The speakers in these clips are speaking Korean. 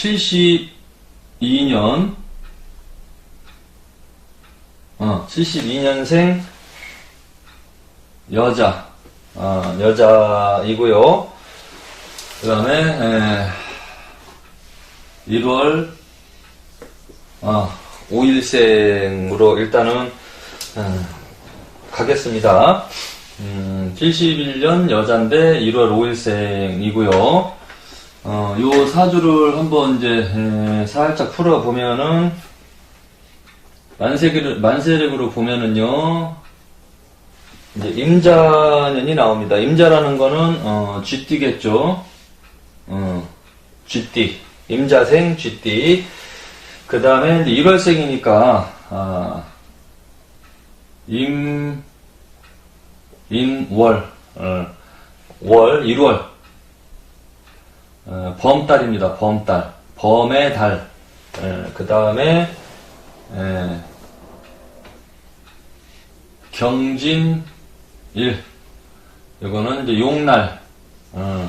72년, 어, 72년생 여자, 어, 여자이고요. 그 다음에, 1월, 어, 5일생으로 일단은, 어, 가겠습니다. 음, 71년 여잔데 1월 5일생이고요. 어, 요 사주를 한번 이제 에, 살짝 풀어 보면은 만세기를 만세력으로 보면은요 이제 임자년이 나옵니다. 임자라는 거는 어, 쥐띠겠죠. 어, 쥐띠 임자생 쥐띠 그 다음에 이제 1월생이니까 아, 임 인 월 어, 월 1월 어, 범달입니다. 범달 범의 달. 그 다음에 경진일 이거는 이제 용날 어,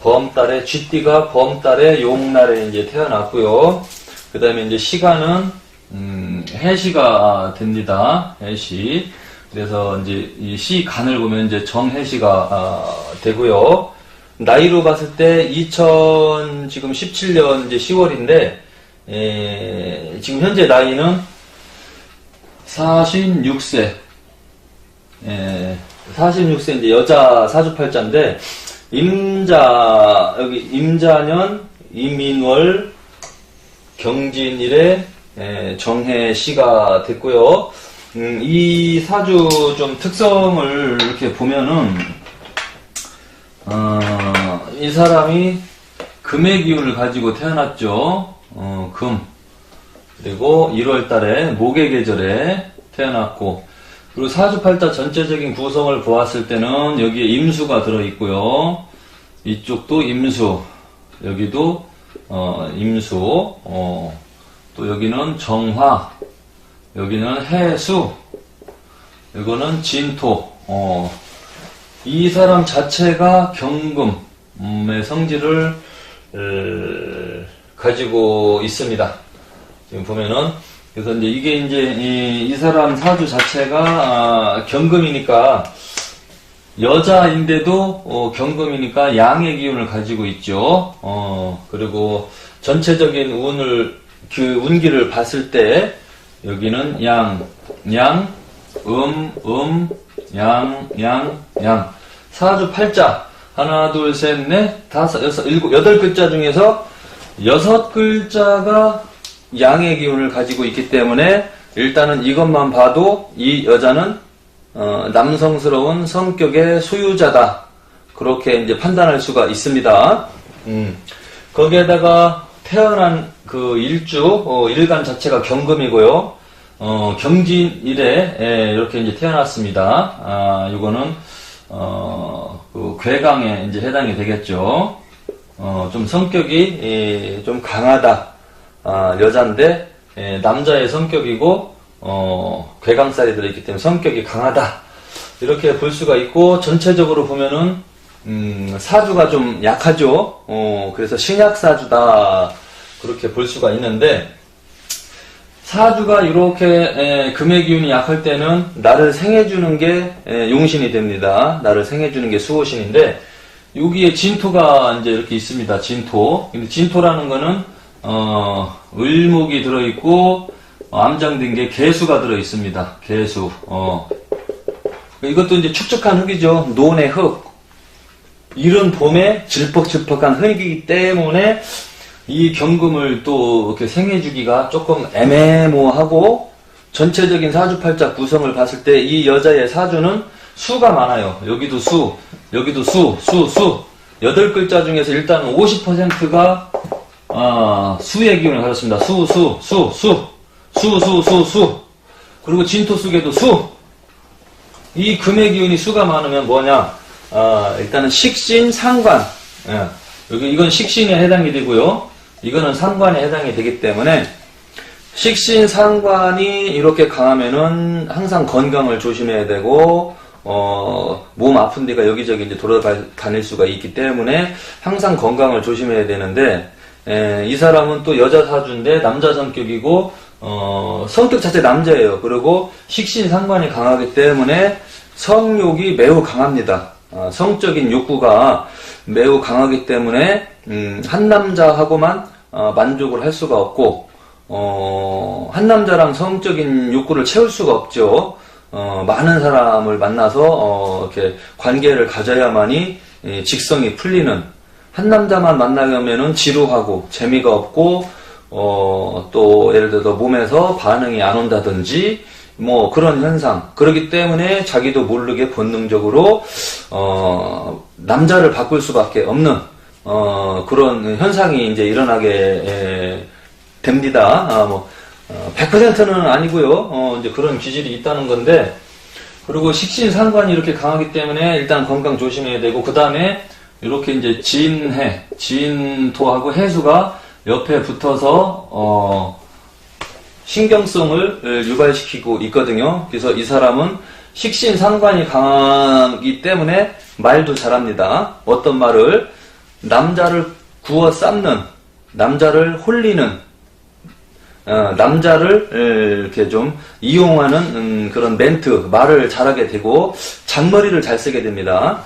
범달에 쥐띠가 범달에 용날에 이제 태어났고요. 그 다음에 이제 시간은 음, 해시가 됩니다. 해시. 그래서 이제 이 시간을 보면 이제 정해시가 아, 되고요. 나이로 봤을 때 2000 지금 17년 이제 10월인데 에, 지금 현재 나이는 46세. 에, 46세 이제 여자 사주팔자인데 임자 여기 임자년 임인월 경진일에 에, 정해 시가 됐고요. 음, 이 사주 좀 특성을 이렇게 보면은 어, 이 사람이 금의 기운을 가지고 태어났죠. 어, 금. 그리고 1월 달에 목의 계절에 태어났고, 그리고 사주팔자 전체적인 구성을 보았을 때는 여기에 임수가 들어있고요. 이쪽도 임수, 여기도, 어, 임수, 어, 또 여기는 정화, 여기는 해수, 이거는 진토, 어, 이 사람 자체가 경금 의 성질을 에, 가지고 있습니다. 지금 보면은 그래서 이제 이게 이제 이, 이 사람 사주 자체가 아, 경금이니까 여자인데도 어, 경금이니까 양의 기운을 가지고 있죠. 어, 그리고 전체적인 운을 그 운기를 봤을 때 여기는 양, 양, 음, 음, 양, 양, 양. 사주 팔자. 하나, 둘, 셋, 넷, 다섯, 여섯, 일곱, 여덟 글자 중에서 여섯 글자가 양의 기운을 가지고 있기 때문에 일단은 이것만 봐도 이 여자는 어, 남성스러운 성격의 소유자다. 그렇게 이제 판단할 수가 있습니다. 음. 거기에다가 태어난 그 일주, 어, 일간 자체가 경금이고요. 어, 경진일에 예, 이렇게 이제 태어났습니다. 아, 이거는 어, 그 괴강에 이제 해당이 되겠죠. 어, 좀 성격이 예, 좀 강하다. 아, 여잔데 예, 남자의 성격이고 어, 괴강살이 들어있기 때문에 성격이 강하다. 이렇게 볼 수가 있고 전체적으로 보면은 음, 사주가 좀 약하죠. 어, 그래서 신약 사주다 그렇게 볼 수가 있는데 사주가 이렇게 금의 기운이 약할 때는 나를 생해주는 게 에, 용신이 됩니다. 나를 생해주는 게 수호신인데 여기에 진토가 이제 이렇게 있습니다. 진토. 근데 진토라는 거는 어, 을목이 들어있고 어, 암장된 게 개수가 들어 있습니다. 개수. 어. 이것도 이제 축축한 흙이죠. 논의 흙. 이른 봄에 질퍽질퍽한 흙이기 때문에 이 경금을 또 이렇게 생해주기가 조금 애매모하고 전체적인 사주팔자 구성을 봤을 때 이 여자의 사주는 수가 많아요. 여기도 수, 여기도 수, 수, 수. 여덟 글자 중에서 일단 50%가 아, 수의 기운을 가졌습니다. 수, 수, 수, 수, 수, 수, 수, 수. 그리고 진토 속에도 수. 이 금의 기운이 수가 많으면 뭐냐? 아, 일단은 식신, 상관. 예. 여기 이건 식신에 해당이 되고요. 이거는 상관에 해당이 되기 때문에 식신 상관이 이렇게 강하면은 항상 건강을 조심해야 되고 어, 몸 아픈 데가 여기저기 이제 돌아다닐 수가 있기 때문에 항상 건강을 조심해야 되는데 에, 이 사람은 또 여자 사주인데 남자 성격이고 어, 성격 자체 남자예요. 그리고 식신 상관이 강하기 때문에 성욕이 매우 강합니다. 어, 성적인 욕구가 매우 강하기 때문에 음, 한 남자하고만 어, 만족을 할 수가 없고 어, 한 남자랑 성적인 욕구를 채울 수가 없죠. 어, 많은 사람을 만나서 어, 이렇게 관계를 가져야만이 이 직성이 풀리는 한 남자만 만나려면은 지루하고 재미가 없고 어, 또 예를 들어 몸에서 반응이 안 온다든지 뭐 그런 현상 그렇기 때문에 자기도 모르게 본능적으로 어, 남자를 바꿀 수밖에 없는 어, 그런 현상이 이제 일어나게 에, 됩니다. 아, 뭐, 어, 100%는 아니고요. 어, 이제 그런 기질이 있다는 건데, 그리고 식신 상관이 이렇게 강하기 때문에 일단 건강 조심해야 되고, 그 다음에 이렇게 이제 진해, 진토하고 해수가 옆에 붙어서, 어, 신경성을 유발시키고 있거든요. 그래서 이 사람은 식신 상관이 강하기 때문에 말도 잘합니다. 어떤 말을 남자를 구워 삶는, 남자를 홀리는, 어, 남자를 에, 이렇게 좀 이용하는 음, 그런 멘트, 말을 잘하게 되고 잔머리를 잘 쓰게 됩니다.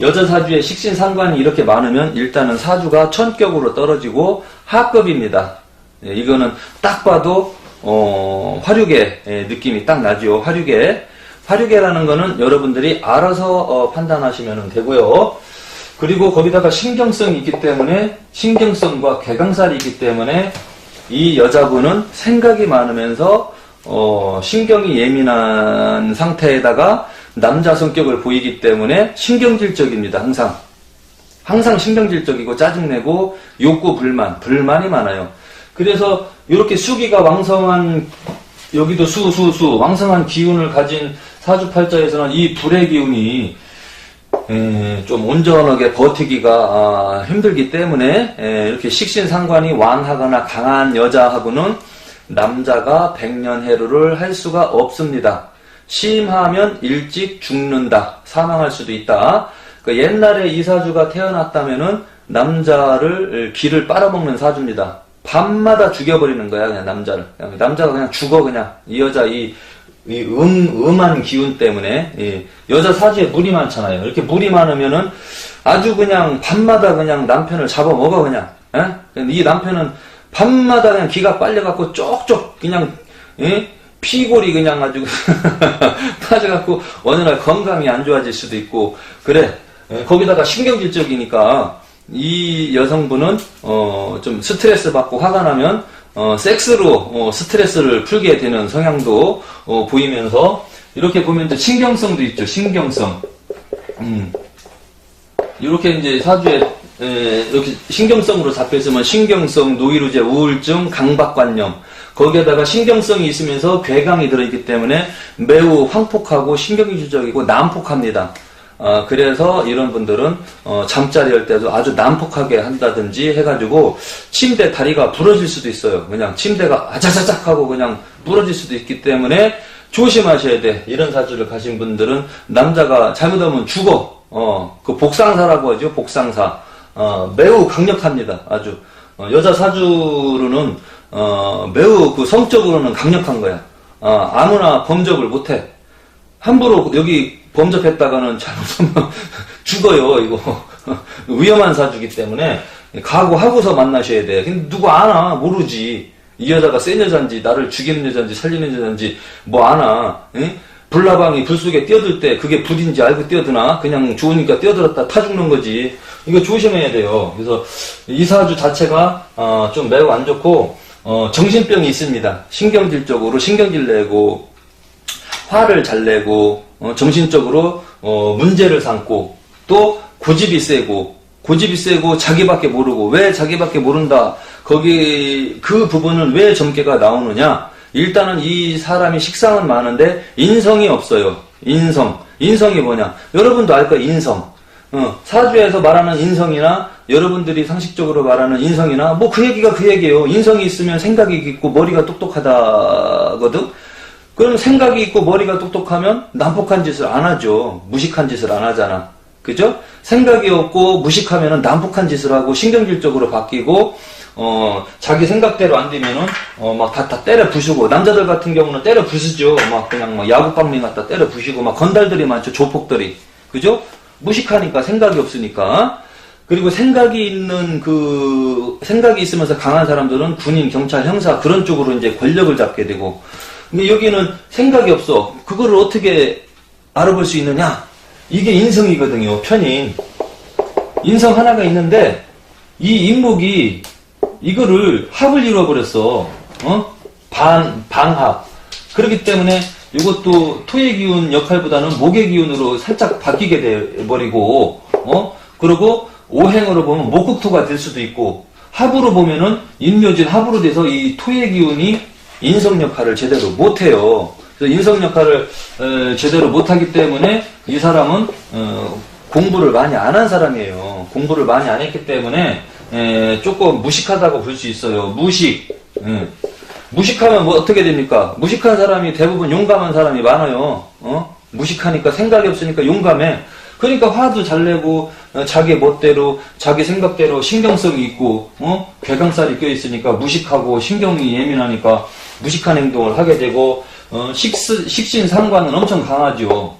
여자 사주에 식신 상관이 이렇게 많으면 일단은 사주가 천격으로 떨어지고 하급입니다. 예, 이거는 딱 봐도 어, 화류계 예, 느낌이 딱 나죠. 화류계. 화류계라는 거는 여러분들이 알아서 어, 판단하시면 되고요. 그리고 거기다가 신경성이 있기 때문에 신경성과 개강살이 있기 때문에 이 여자분은 생각이 많으면서 어, 신경이 예민한 상태에다가 남자 성격을 보이기 때문에 신경질적입니다. 항상 항상 신경질적이고 짜증내고 욕구 불만 불만이 많아요. 그래서 이렇게 수기가 왕성한 여기도 수수수 왕성한 기운을 가진 사주팔자에서는 이 불의 기운이 에, 좀 온전하게 버티기가 아, 힘들기 때문에 에, 이렇게 식신상관이 왕하거나 강한 여자하고는 남자가 백년해로를 할 수가 없습니다. 심하면 일찍 죽는다. 사망할 수도 있다. 그 옛날에 이 사주가 태어났다면은 남자를 길을 빨아먹는 사주입니다. 밤마다 죽여버리는 거야 그냥 남자를. 그냥 남자가 그냥 죽어 그냥 이 여자 이 이 음, 음한 기운 때문에, 이 여자 사주에 물이 많잖아요. 이렇게 물이 많으면은 아주 그냥 밤마다 그냥 남편을 잡아먹어, 그냥. 예? 이 남편은 밤마다 그냥 기가 빨려갖고 쪽쪽 그냥, 예? 피골이 그냥 아주 빠져갖고 어느 날 건강이 안 좋아질 수도 있고, 그래. 예, 거기다가 신경질적이니까 이 여성분은, 어, 좀 스트레스 받고 화가 나면 어, 섹스로 어, 스트레스를 풀게 되는 성향도 어, 보이면서 이렇게 보면 이제 신경성도 있죠. 신경성. 음. 이렇게 이제 사주에 에, 이렇게 신경성으로 잡혀 있으면 신경성, 노이로제, 우울증, 강박관념 거기에다가 신경성이 있으면서 괴강이 들어있기 때문에 매우 황폭하고 신경질적이고 난폭합니다. 어, 그래서 이런 분들은 어, 잠자리 할 때도 아주 난폭하게 한다든지 해가지고 침대 다리가 부러질 수도 있어요. 그냥 침대가 아자자작 하고 그냥 부러질 수도 있기 때문에 조심하셔야 돼. 이런 사주를 가신 분들은 남자가 잘못하면 죽어. 어, 그 복상사라고 하죠. 복상사. 어, 매우 강력합니다. 아주. 어, 여자 사주로는 어, 매우 그 성적으로는 강력한 거야. 어, 아무나 범접을 못해. 함부로 여기 범접했다가는 잘못하면 죽어요, 이거. 위험한 사주기 때문에 각오하고서 만나셔야 돼. 근데 누구 아나? 모르지. 이 여자가 센 여잔지, 나를 죽이는 여잔지, 살리는 여잔지, 뭐 아나? 응? 불나방이 불 속에 뛰어들 때 그게 불인지 알고 뛰어드나? 그냥 좋으니까 뛰어들었다 타 죽는 거지. 이거 조심해야 돼요. 그래서 이 사주 자체가 어, 좀 매우 안 좋고 어, 정신병이 있습니다. 신경질적으로 신경질 내고 화를 잘 내고 어, 정신적으로 어, 문제를 삼고 또 고집이 세고 고집이 세고 자기밖에 모르고 왜 자기밖에 모른다. 거기 그 부분은 왜 점괘가 나오느냐? 일단은 이 사람이 식상은 많은데 인성이 없어요. 인성. 인성이 뭐냐? 여러분도 알 거예요 인성. 어, 사주에서 말하는 인성이나 여러분들이 상식적으로 말하는 인성이나 뭐 그 얘기가 그 얘기예요. 인성이 있으면 생각이 있고 머리가 똑똑하다거든 그럼 생각이 있고 머리가 똑똑하면 난폭한 짓을 안 하죠. 무식한 짓을 안 하잖아. 그죠? 생각이 없고 무식하면 난폭한 짓을 하고 신경질적으로 바뀌고 어, 자기 생각대로 안 되면은, 어, 막 다, 다 때려 부수고, 남자들 같은 경우는 때려 부수죠. 막 그냥 막 야구방맹 갖다 때려 부시고, 막 건달들이 많죠. 조폭들이. 그죠? 무식하니까 생각이 없으니까. 그리고 생각이 있는 그, 생각이 있으면서 강한 사람들은 군인, 경찰, 형사 그런 쪽으로 이제 권력을 잡게 되고. 근데 여기는 생각이 없어. 그거를 어떻게 알아볼 수 있느냐? 이게 인성이거든요. 편인. 인성 하나가 있는데, 이 인목이 이거를 합을 이루어버렸어. 어? 반, 방합. 그렇기 때문에 이것도 토의 기운 역할보다는 목의 기운으로 살짝 바뀌게 돼버리고, 어? 그리고 오행으로 보면 목국토가 될 수도 있고, 합으로 보면은 인묘진 합으로 돼서 이 토의 기운이 인성 역할을 제대로 못해요. 그래서 인성 역할을 에, 제대로 못하기 때문에 이 사람은 어, 공부를 많이 안 한 사람이에요. 공부를 많이 안 했기 때문에 에, 조금 무식하다고 볼 수 있어요. 무식. 예. 무식하면 뭐 어떻게 됩니까? 무식한 사람이 대부분 용감한 사람이 많아요. 어? 무식하니까 생각이 없으니까 용감해. 그러니까 화도 잘 내고 어, 자기 멋대로 자기 생각대로 신경성이 있고 어? 괴강살이 껴 있으니까 무식하고 신경이 예민하니까 무식한 행동을 하게 되고 어, 식스, 식신 상관은 엄청 강하죠.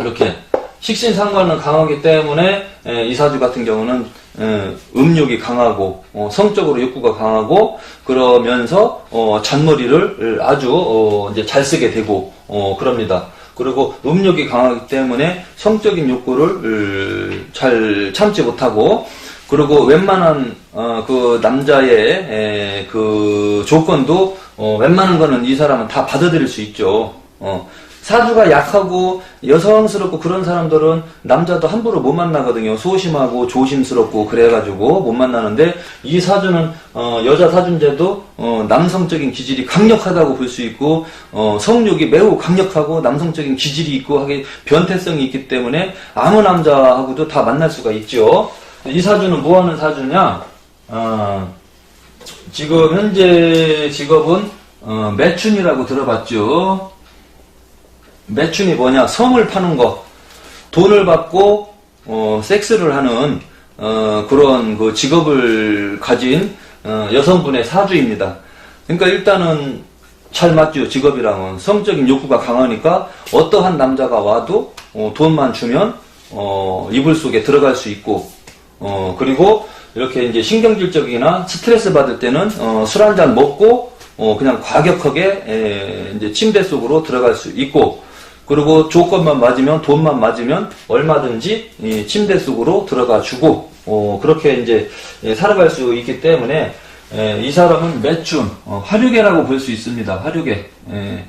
이렇게 식신 상관은 강하기 때문에 에, 이사주 같은 경우는 에, 음욕이 강하고 어, 성적으로 욕구가 강하고 그러면서 어, 잔머리를 아주 어, 이제 잘 쓰게 되고 어, 그럽니다. 그리고 음욕이 강하기 때문에 성적인 욕구를 으, 잘 참지 못하고 그리고 웬만한 어, 그 남자의 에, 그 조건도 어, 웬만한 거는 이 사람은 다 받아들일 수 있죠. 어, 사주가 약하고 여성스럽고 그런 사람들은 남자도 함부로 못 만나거든요. 소심하고 조심스럽고 그래가지고 못 만나는데 이 사주는 어, 여자 사준제도 어, 남성적인 기질이 강력하다고 볼 수 있고 어, 성욕이 매우 강력하고 남성적인 기질이 있고 하게 변태성이 있기 때문에 아무 남자하고도 다 만날 수가 있죠. 이 사주는 뭐 하는 사주냐? 어, 지금 현재 직업은 어, 매춘이라고 들어봤죠. 매춘이 뭐냐? 성을 파는 거. 돈을 받고 어, 섹스를 하는 어, 그런 그 직업을 가진 어, 여성분의 사주입니다. 그러니까 일단은 잘 맞죠 직업이랑은 성적인 욕구가 강하니까 어떠한 남자가 와도 어, 돈만 주면 어, 이불 속에 들어갈 수 있고 어, 그리고 이렇게 이제 신경질적이나 스트레스 받을 때는 어, 술 한 잔 먹고 어, 그냥 과격하게 에, 이제 침대 속으로 들어갈 수 있고 그리고 조건만 맞으면 돈만 맞으면 얼마든지 이 침대 속으로 들어가 주고 어, 그렇게 이제 예, 살아갈 수 있기 때문에 예, 이 사람은 매춘 어, 화류계라고 볼 수 있습니다. 화류계 예,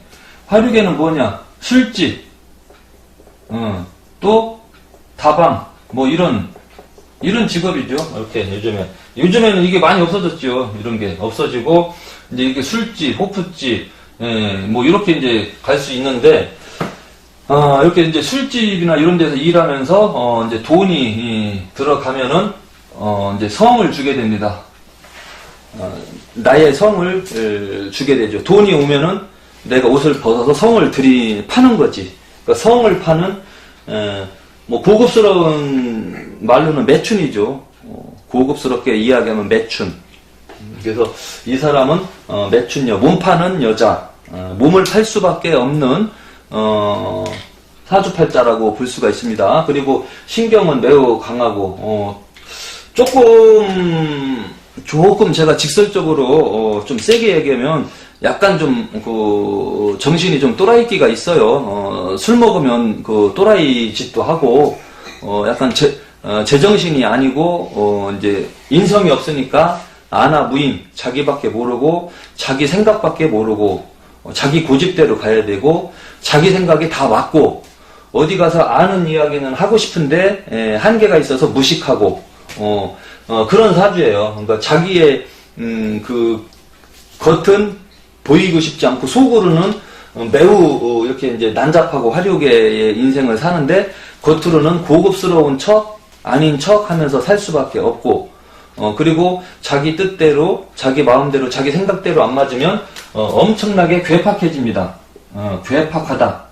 화류계는 뭐냐 술집 어, 또 다방 뭐 이런 이런 직업이죠. 이렇게 요즘에 요즘에는 이게 많이 없어졌죠. 이런 게 없어지고 이제 이게 술집, 호프집, 예, 뭐 이렇게 이제 갈 수 있는데 어, 이렇게 이제 술집이나 이런 데서 일하면서 어, 이제 돈이 이, 들어가면은 어, 이제 성을 주게 됩니다. 어, 나의 성을 에, 주게 되죠. 돈이 오면은 내가 옷을 벗어서 성을 들이 파는 거지. 그러니까 성을 파는 에, 뭐 고급스러운 말로는 매춘이죠. 어, 고급스럽게 이야기하면 매춘. 그래서 이 사람은 어, 매춘녀, 몸 파는 여자, 어, 몸을 팔 수밖에 없는 어, 사주팔자라고 볼 수가 있습니다. 그리고 신경은 매우 강하고 어, 조금 조금 제가 직설적으로 어, 좀 세게 얘기하면 약간 좀 그 정신이 좀 또라이기가 있어요. 어, 술 먹으면 그 또라이 짓도 하고 어, 약간 제, 어, 제정신이 아니고 어, 이제 인성이 없으니까 아나 무인 자기밖에 모르고 자기 생각밖에 모르고 어, 자기 고집대로 가야 되고 자기 생각이 다 맞고 어디 가서 아는 이야기는 하고 싶은데 에, 한계가 있어서 무식하고 어, 어, 그런 사주예요. 그러니까 자기의 음, 그 겉은 보이고 싶지 않고 속으로는 어, 매우 어, 이렇게 이제 난잡하고 화려하게 인생을 사는데 겉으로는 고급스러운 척 아닌 척 하면서 살 수밖에 없고 어, 그리고 자기 뜻대로 자기 마음대로 자기 생각대로 안 맞으면 어, 엄청나게 괴팍해집니다. 어, 괴팍하다.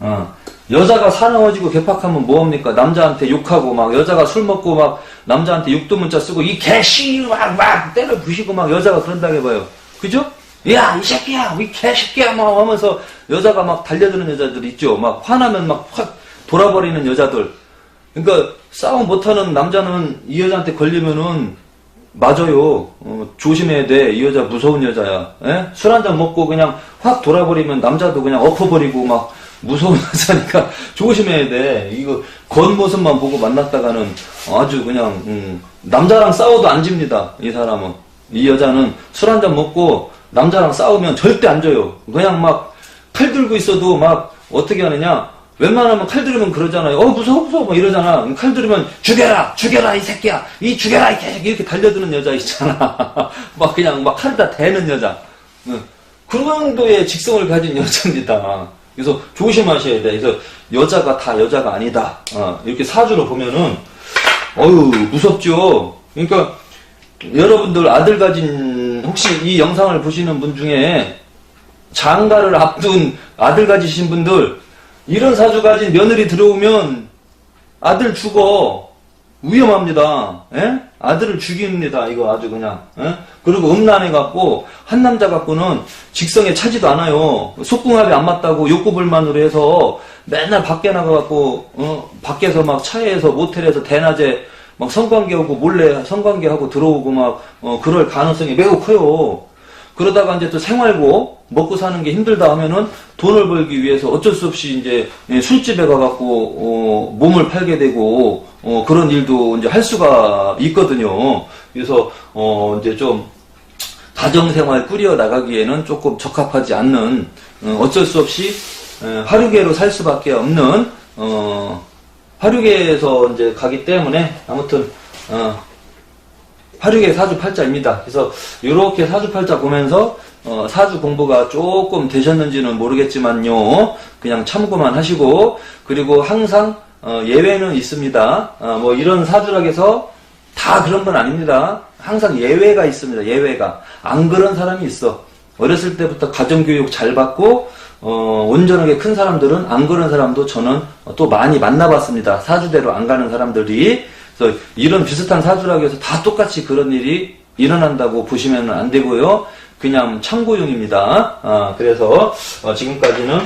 어, 여자가 사나워지고 개팍하면 뭐합니까? 남자한테 욕하고 막 여자가 술 먹고 막 남자한테 욕도 문자 쓰고 이 개씨 막 막 때려 부시고 막 여자가 그런다고 해봐요. 그죠? 야 이 새끼야 이 개새끼야 막 하면서 여자가 막 달려드는 여자들 있죠. 막 화나면 막 확 돌아버리는 여자들. 그러니까 싸움 못하는 남자는 이 여자한테 걸리면은 맞아요. 어, 조심해야 돼. 이 여자 무서운 여자야. 예? 술한잔 먹고 그냥 확 돌아버리면 남자도 그냥 엎어버리고 막 무서운 여자니까 조심해야 돼. 이거 겉모습만 보고 만났다가는 아주 그냥 음, 남자랑 싸워도 안 집니다. 이 사람은. 이 여자는 술 한잔 먹고 남자랑 싸우면 절대 안 져요. 그냥 막 칼 들고 있어도 막 어떻게 하느냐. 웬만하면 칼 들으면 그러잖아요. 어, 무서워, 무서워. 막 이러잖아. 칼 들으면 죽여라! 죽여라! 이 새끼야! 이 죽여라! 이 개새끼! 이렇게 달려드는 여자 있잖아. 막 그냥 막 칼에다 대는 여자. 응. 그런 정도의 직성을 가진 여자입니다. 그래서 조심하셔야 돼. 그래서 여자가 다 여자가 아니다. 어, 이렇게 사주로 보면은, 어유 무섭죠? 그러니까, 여러분들 아들 가진, 혹시 이 영상을 보시는 분 중에 장가를 앞둔 아들 가지신 분들, 이런 사주 가진 며느리 들어오면 아들 죽어. 위험합니다. 예? 아들을 죽입니다. 이거 아주 그냥. 예? 그리고 음란해 갖고 한 남자 갖고는 직성에 차지도 않아요. 속궁합이 안 맞다고 욕구불만으로 해서 맨날 밖에 나가 갖고 어? 밖에서 막 차에서 모텔에서 대낮에 막 성관계 하고 몰래 성관계 하고 들어오고 막 어, 그럴 가능성이 매우 커요. 그러다가 이제 또 생활고 먹고 사는 게 힘들다 하면은 돈을 벌기 위해서 어쩔 수 없이 이제 예, 술집에 가갖고 어, 몸을 팔게 되고 어, 그런 일도 이제 할 수가 있거든요. 그래서 어, 이제 좀 가정 생활 꾸려 나가기에는 조금 적합하지 않는 어, 어쩔 수 없이 에, 화류계로 살 수밖에 없는 어, 화류계에서 이제 가기 때문에 아무튼 어, 화류계 사주 팔자입니다. 그래서 이렇게 사주 팔자 보면서 어, 사주 공부가 조금 되셨는지는 모르겠지만요. 그냥 참고만 하시고 그리고 항상 어, 예외는 있습니다. 어, 뭐 이런 사주락에서 다 그런 건 아닙니다. 항상 예외가 있습니다. 예외가 안 그런 사람이 있어. 어렸을 때부터 가정교육 잘 받고 어, 온전하게 큰 사람들은 안 그런 사람도 저는 또 많이 만나봤습니다. 사주대로 안 가는 사람들이 그래서 이런 비슷한 사주락에서 다 똑같이 그런 일이 일어난다고 보시면 안 되고요. 그냥 참고용입니다. 아, 그래서 어, 지금까지는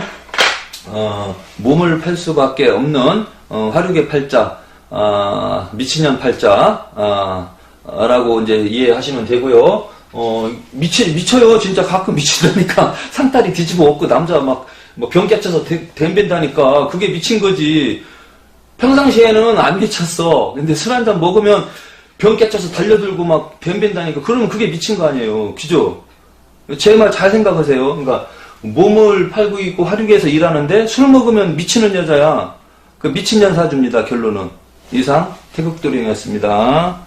어, 몸을 팔 수밖에 없는 어, 화류계 팔자, 아, 미친년 팔자, 아, 라고 이제 이해하시면 되고요. 어, 미치, 미쳐요. 진짜 가끔 미치다니까. 상다리 뒤집어 엎고 남자 막, 뭐 병 깨쳐서 대- 댐빈다니까. 그게 미친 거지. 평상시에는 안 미쳤어. 근데 술 한 잔 먹으면 병 깨쳐서 달려들고 막 뱀빈다니까. 그러면 그게 미친 거 아니에요. 그죠? 제 말 잘 생각하세요. 그러니까 몸을 팔고 있고 화류계에서 일하는데 술 먹으면 미치는 여자야. 그 미친 년 사주입니다. 결론은. 이상 태극도령이었습니다.